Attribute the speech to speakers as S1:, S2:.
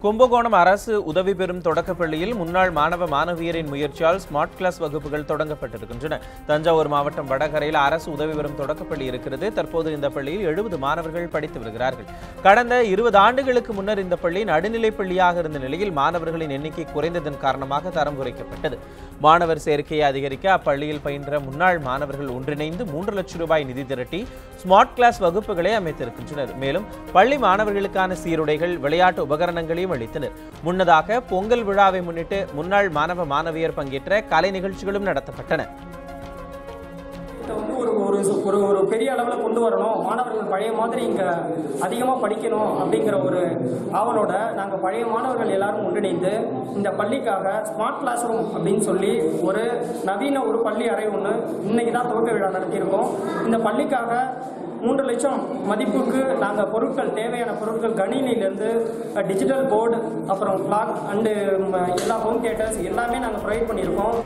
S1: கும்பகோணம் அரசு உதவி பெறும் தொடக்கப்பள்ளியில் முன்னாள் மாணவ மாணவியரின் முயற்சியால் ஸ்மார்ட் கிளாஸ் வகுப்புகள் தொடங்கப்பட்டிருக்கின்றன. தஞ்சாவூர் மாவட்டம் வடகரையில் அரசு உதவி பெறும் தொடக்கப்பள்ளி இருக்கிறது. தற்போது இந்த பள்ளியில் எழுபது மாணவர்கள் படித்து வருகிறார்கள். கடந்த இருபது ஆண்டுகளுக்கு முன்னர் இந்த பள்ளி நடுநிலைப் பள்ளியாக இருந்த நிலையில் மாணவர்களின் எண்ணிக்கை குறைந்ததன் காரணமாக தரம் குறைக்கப்பட்டது. மாணவர் சேர்க்கையை அதிகரிக்க அப்பள்ளியில் பயின்ற முன்னாள் மாணவர்கள் ஒன்றிணைந்து மூன்று லட்சம் ரூபாய் நிதி திரட்டி ஸ்மார்ட் கிளாஸ் வகுப்புகளை அமைத்திருக்கின்றனர். மேலும் பள்ளி மாணவர்களுக்கான சீருடைகள் விளையாட்டு உபகரணங்களில் அளித்தனர். முன்னதாக பொங்கல் விழாவை முன்னிட்டு முன்னாள் மாணவ மாணவியர் பங்கேற்ற கலை நிகழ்ச்சிகளும் நடத்தப்பட்டன.
S2: ஒரு ஒரு ஒரு பெரிய அளவில் கொண்டு வரணும். மாணவர்கள் பழைய மாதிரி இங்கே அதிகமாக படிக்கணும் அப்படிங்கிற ஒரு ஆவலோட நாங்கள் பழைய மாணவர்கள் எல்லாரும் ஒன்றிணைந்து இந்த பள்ளிக்காக ஸ்மார்ட் கிளாஸ் ரூம் அப்படின்னு சொல்லி ஒரு நவீன ஒரு பள்ளி அறை ஒன்று இன்னைக்கு தான் துவக்க விழா நடத்தியிருக்கோம். இந்த பள்ளிக்காக மூன்று லட்சம் மதிப்புக்கு நாங்கள் பொருட்கள் தேவையான பொருட்கள் கணினியிலேருந்து டிஜிட்டல் போர்டு அப்புறம் கிளாக் அண்டு எல்லா ஹோம் தியேட்டர்ஸ் எல்லாமே நாங்கள் ப்ரொவைட் பண்ணியிருக்கோம்.